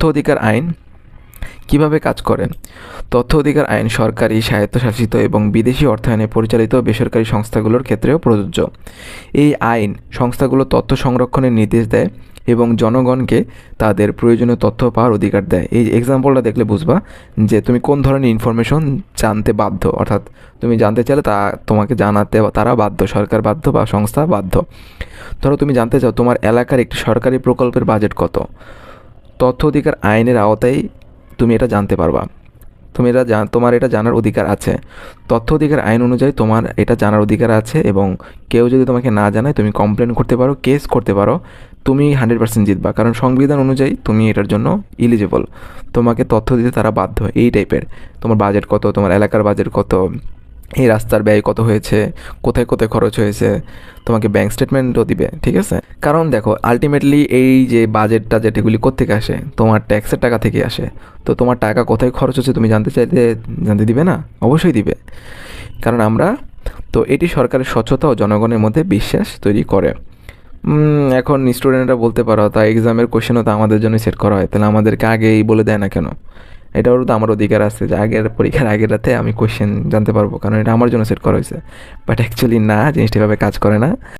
তথ্য অধিকার আইন কীভাবে কাজ করে? তথ্য অধিকার আইন সরকারি, স্বায়ত্তশাসিত এবং বিদেশি অর্থায়নে পরিচালিত বেসরকারি সংস্থাগুলোর ক্ষেত্রেও প্রযোজ্য। এই আইন সংস্থাগুলো তথ্য সংরক্ষণের নির্দেশ দেয় এবং জনগণকে তাদের প্রয়োজনীয় তথ্য পাওয়ার অধিকার দেয়। এই এক্সাম্পলটা দেখলে বুঝবা যে তুমি কোন ধরনের ইনফরমেশন জানতে বাধ্য, অর্থাৎ তুমি জানতে চাইলে তা তোমাকে জানাতে তারা বাধ্য, সরকার বাধ্য বা সংস্থা বাধ্য। ধরো তুমি জানতে চাও তোমার এলাকার একটি সরকারি প্রকল্পের বাজেট কত? তথ্য অধিকার আইনের আওতায় তুমি এটা জানতে পারবা। তুমি এটা তোমার এটা জানার অধিকার আছে। তথ্য অধিকার আইন অনুযায়ী তোমার এটা জানার অধিকার আছে এবং কেউ যদি তোমাকে না জানায়, তুমি কমপ্লেন করতে পারো কেস করতে পারো, তুমি হান্ড্রেড পার্সেন্ট জিতবা। কারণ সংবিধান অনুযায়ী তুমি এটার জন্য ইলিজিবল তোমাকে তথ্য দিতে তারা বাধ্য, এই টাইপের তোমার বাজেট কত, তোমার এলাকার বাজেট কত এই রাস্তার ব্যয় কত হয়েছে? কোথায় কোথায় খরচ হয়েছে? তোমাকে ব্যাংক স্টেটমেন্টও দিবে, ঠিক আছে? কারণ দেখো আলটিমেটলি এই যে বাজেটটা যেটাগুলি কোথেকে আসে? তোমার ট্যাক্সের টাকা থেকে আসে। তো তোমার টাকা কোথায় খরচ হচ্ছে তুমি জানতে চাইলে জানতে দিবে না? অবশ্যই দিবে। কারণ আমরা, তো এটি সরকারের স্বচ্ছতা ও জনগণের মধ্যে বিশ্বাস তৈরি করে। এখন স্টুডেন্টরা বলতে পারো, তা এক্সামের কোশ্চেনও তো আমাদের জন্য সেট করা হয়। তাহলে আমাদেরকে আগেই বলে দেয় না কেন? এটাও তো আমার অধিকার আছে যে আগের পরীক্ষার আগের রাতে আমি কোয়েশ্চেন জানতে পারব, কারণ এটা আমার জন্য সেট করা হয়েছে। বাট অ্যাকচুয়ালি না, জিনিসটা এভাবে কাজ করে না।